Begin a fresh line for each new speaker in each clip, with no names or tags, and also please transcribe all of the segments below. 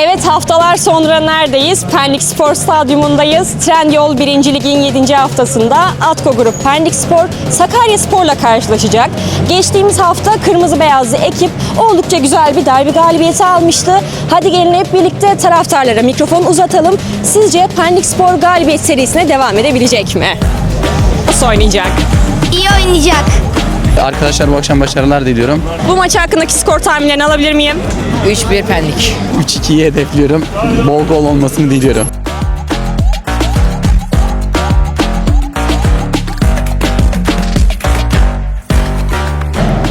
Evet haftalar sonra neredeyiz? Pendik Spor Stadyumundayız. Trendyol 1. Lig'in 7. haftasında Atko Grup Pendik Spor Sakarya Spor'la karşılaşacak. Geçtiğimiz hafta kırmızı beyazlı ekip oldukça güzel bir derbi galibiyeti almıştı. Hadi gelin hep birlikte taraftarlara mikrofon uzatalım. Sizce Pendik Spor galibiyet serisine devam edebilecek mi? Nasıl oynayacak?
İyi oynayacak.
Arkadaşlar bu akşam başarılar diliyorum.
Bu maç hakkındaki skor tahminlerini alabilir miyim?
3-1 Pendik.
3-2'yi hedefliyorum. Bol gol olmasını diliyorum.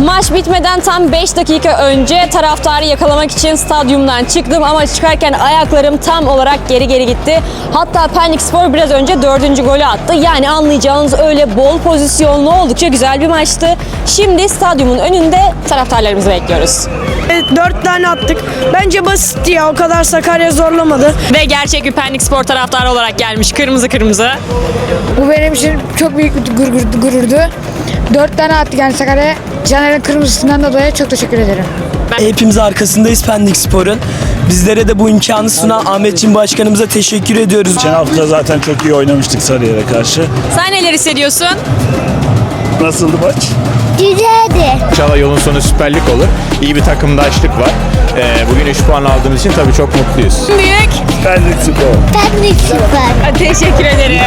Maç bitmeden tam 5 dakika önce taraftarı yakalamak için stadyumdan çıktım ama çıkarken ayaklarım tam olarak geri geri gitti. Hatta Pendik Spor biraz önce dördüncü golü attı. Yani anlayacağınız öyle bol pozisyonlu oldukça güzel bir maçtı. Şimdi stadyumun önünde taraftarlarımızı bekliyoruz.
Evet, Dört tane attık. Bence basitti ya. O kadar Sakarya zorlamadı.
Ve gerçek bir Pendik Spor taraftarı olarak gelmiş kırmızı kırmızı.
Bu benim için çok büyük bir gurur, gururdu. Dört tane attık yani Sakarya. Caner'in kırmızısından dolayı çok teşekkür ederim.
Hepimiz arkasındayız Pendik Spor'un. Bizlere de bu imkanı sunan Ahmetçin Başkanımıza teşekkür ediyoruz.
Geçen hafta zaten çok iyi oynamıştık Sarıyer'e karşı.
Sen neler hissediyorsun?
Nasıldı maç?
Güzeldi.
İnşallah yolun sonu Süper Lig olur. İyi bir takımdaşlık var. Ee, bugün 3 puan aldığımız için tabii çok mutluyuz.
Büyük.
Pendik Spor.
Pendik süper.
Teşekkür ederim.